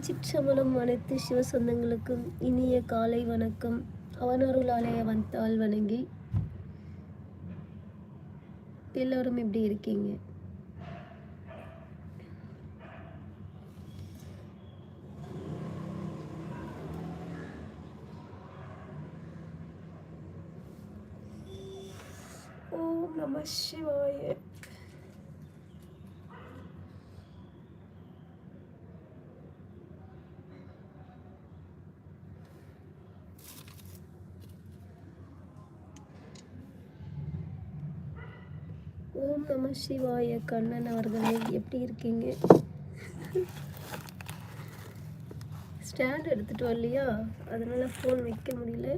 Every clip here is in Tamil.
திருச்சிற்றம்பலம் அனைத்து சிவ சொந்தங்களுக்கும் இனிய காலை வணக்கம். அவனருளாலய வந்தால் வணங்கி. எல்லோரும் எப்படி இருக்கீங்க? ஓம் நம சிவாய. ஓம் நம சிவாய கண்ணன் அவர்களே எப்படி இருக்கீங்க? ஸ்டாண்ட் எடுத்துகிட்டு வரலையா அதனால் ஃபோன் வைக்க முடியல.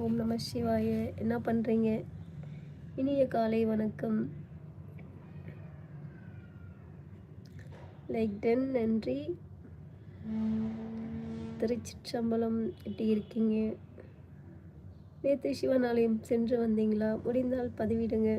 ஓம் நம சிவாய என்ன பண்ணுறீங்க இனிய காலை வணக்கம். லைக் டென் நன்றி. திருச்சிற்றம்பலம் எப்படி இருக்கீங்க? நேற்று சிவன் ஆலயம் சென்று வந்தீங்களா? முடிந்தால் பதிவிடுங்க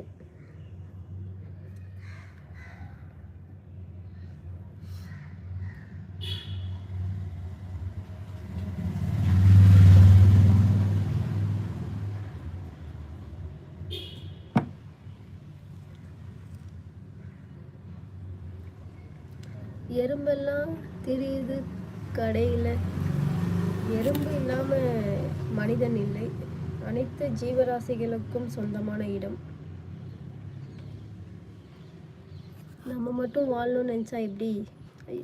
எறும்பெல்லாம் தெரியுது கடையில் எறும்பு இல்லாமல் மனிதன் இல்லை. அனைத்து ஜீவராசிகளுக்கும் சொந்தமான இடம். நம்ம மட்டும் வாழணும்னு நினச்சா எப்படி? ஐ,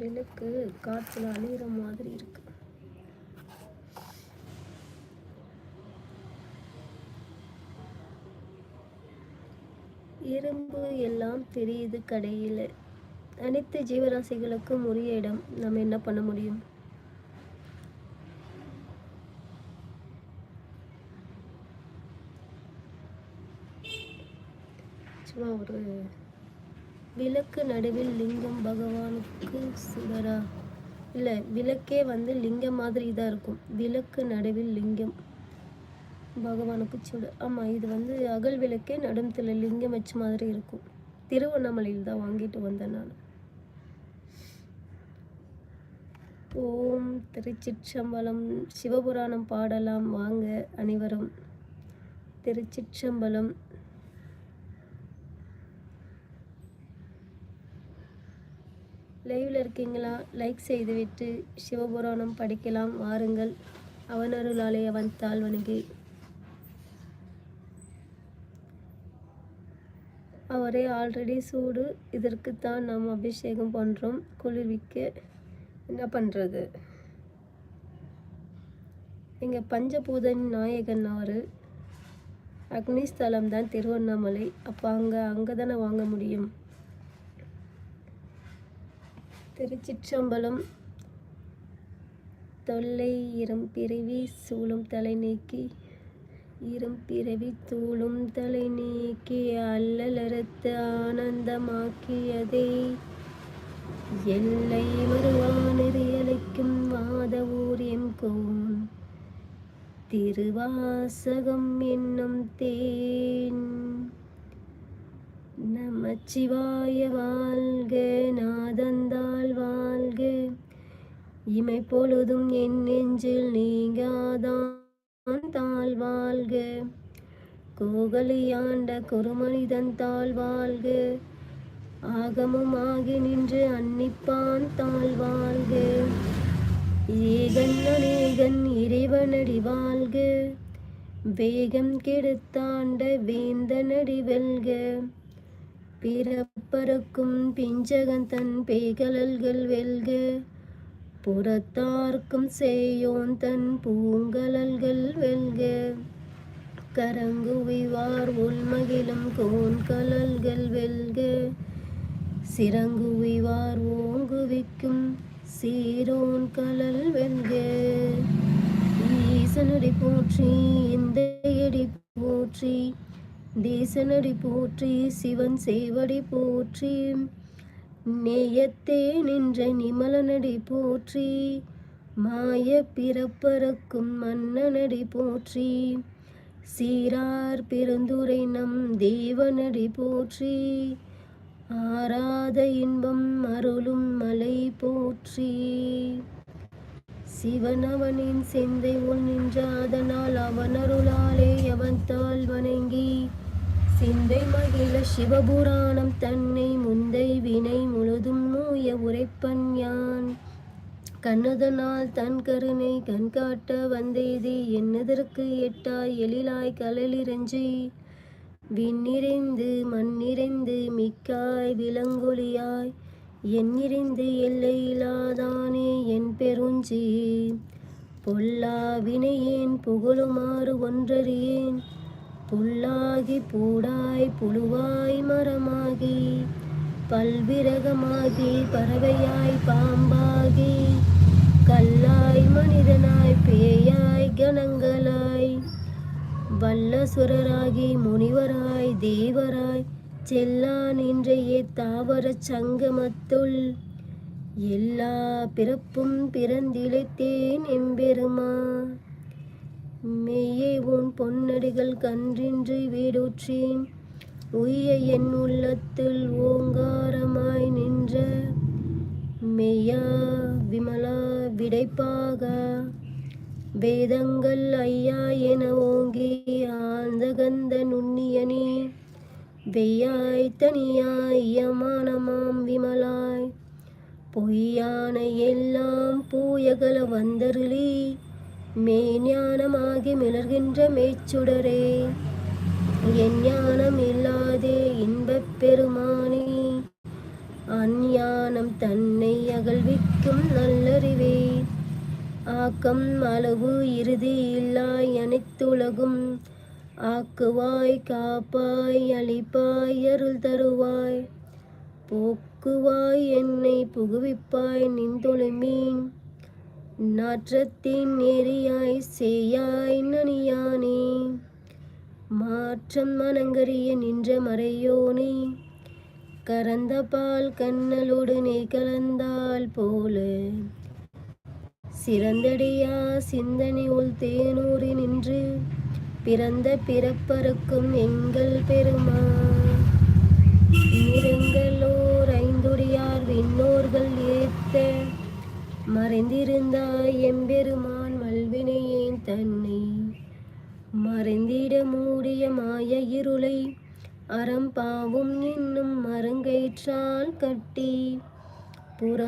விளக்கு காற்றுல அழிகிற மாதிரி இருக்கு. இரும்பு எல்லாம் தெரியுது கடையில். அனைத்து ஜீவராசிகளுக்கும் உரிய இடம். நம்ம என்ன பண்ண முடியும்? சும்மா ஒரு விளக்கு நடுவில் லிங்கம் பகவானுக்கு சிவரா? இல்லை விளக்கே வந்து லிங்கம் மாதிரி தான் இருக்கும். விளக்கு நடுவில் லிங்கம். பகவானுக்கு சுடு. ஆமாம் இது வந்து அகல் விளக்கே நடுமத்தில் லிங்கம் வச்ச மாதிரி இருக்கும். திருவண்ணாமலையில் தான் வாங்கிட்டு வந்தேன் நான். ஓம் திருச்சிற்றம்பலம். சிவபுராணம் பாடலாம். வாங்க அனைவரும். திருச்சிற்றம்பலம். லைவில் இருக்கீங்களா? லைக் செய்துவிட்டு சிவபுராணம் படிக்கலாம். வாருங்கள். அவனருளாலய வந்தால் வணங்கி அவரே ஆல்ரெடி சூடு. இதற்குத்தான் நாம் அபிஷேகம் பண்ணுறோம் குளிர்விக்க என்ன பண்ணுறது எங்கள் பஞ்சபூதன் நாயகன் அவர் அக்னிஸ்தலம் தான் திருவண்ணாமலை. அப்போ அங்கே அங்கே தானே வாங்க முடியும்? திருச்சிற்றம்பலம் தொல்லை இரும் பிறவி சூழும் தலை நீக்கி இரும் பிறவி தூளும் தலை நீக்கி அல்லலறுத்து ஆனந்தமாக்கியதே. எல்லை வருவானது அழைக்கும் வாத ஊரியம் கோம். திருவாசகம் என்னும் தேன். நமச்சிவாய வாழ்க நாதந்தாள் வாழ்க. இமை பொழுதும் என் நெஞ்சில் நீங்காதான் தாழ் வாழ்க. கோகலியாண்ட குருமனிதன் தாழ் வாழ்க. ஆகமும் ஆகி நின்று அன்னிப்பான் தாழ் வாழ்க. ஏகன் அநேகன் இறைவனடி வாழ்க. வேகம் கெடுத்தாண்ட வேந்தனடி வெல்க. பிறப்பறக்கும் பிஞ்சகன் தன் பேகலல்கள் வெல்க. புறத்தார்க்கும் செய்யோன் தன் பூங்கலல்கள் வெல்க. கரங்குவிவார் உள்மகிழும் கோன்கலல்கள் வெல்க. சிறங்குவிவார் ஓங்குவிக்கும் சீரோன் கலல் வெல்க. ஈசனடி போற்றி இந்த எடி போற்றி. தேசனடி போற்றி சிவன் சேவடி போற்றி. நேயத்தே நின்ற நிமலனடி போற்றி மாய பிறப்பறக்கும் மன்னனடி போற்றி சீரார் பெருந்துரை நம் தேவனடி போற்றி ஆராத இன்பம் அருளும் மலை போற்றி. சிவனவனின் சிந்தை உள் நின்றாதனால் அவனருளாலே அவன் தாழ் தாள் வணங்கி சிந்தை மகிழ சிவபுராணம் தன் கண்ணதனால் தன் கருணை கண்காட்ட வந்தேதி. என்னதற்கு எட்டாய் எழிலாய் கலலிரஞ்சி விண்ணிறைந்து மண்ணிறைந்து மிக்காய் விலங்கொலியாய் எண்ணிறைந்து எல்லையிலாதானே என் பெருஞ்சி. பொல்லா வினையேன் புகழுமாறு ஒன்றறியேன். புல்லாகி பூடாய் புழுவாய் மரமாகி. பல்விரகமாகி பறவையாய் பாம்பாகி கல்லாய் மனிதனாய் பேயாய் கணங்களாய் வல்லசுரராகி முனிவராய் தேவராய் செல்லான் இன்றைய தாவரச் சங்கமத்துள் எல்லா பிறப்பும் பிறந்திழைத்தேன் எம்பெருமா. மெய்யே உன் பொன்னடிகள் கன்றின்றி வீடூற்றேன். உய்ய என் உள்ளத்தில் ஓங்காரமாய் நின்ற மெய்யா விமலா விடைப்பாக. வேதங்கள் ஐயா என ஓங்கி ஆழ்ந்த கந்த நுண்ணியனே வெய்யாய் தனியாய் யமானமாம் விமலாய். பொய்யான எல்லாம் பூயகல வந்தருளி மெய்ஞானமாகி மிளர்கின்ற மெய்ச்சுடரே என் ஞானம் இல்லாதே இன்பப் பெருமானே அஞ்ஞானம் தன்னை அகழ்விக்கும் நல்லறிவே. ஆக்கம் அளவு இறுதி இல்லாய் அனைத்துலகும் ஆக்குவாய் காப்பாய் அழிப்பாய் அருள் தருவாய். போக்குவாய் என்னை புகுவிப்பாய் நின்தொழுமீன் நாற்றத்தின் நெறியாய் செய்யாய் நனியானே. மாற்றம் மனங்கரிய நின்ற மறையோனே. கரந்த பால் கண்ணலோடு நெய் கலந்தால் போல. சிறந்தடியா சிந்தனை உள் தேனூறி நின்று பிறந்த பிறப்பறுக்கும் எங்கள் பெருமா நிறங்களோர் ஐந்துடியார் விண்ணோர்கள் ஏத்த மறைந்திருந்தாய் எம்பெருமான் மல்வினையேன் தன்னை. மறைந்திட மூடிய மாய இருளை அறம் பாவும் இன்னும் மருங்கயிற்றால் கட்டி புற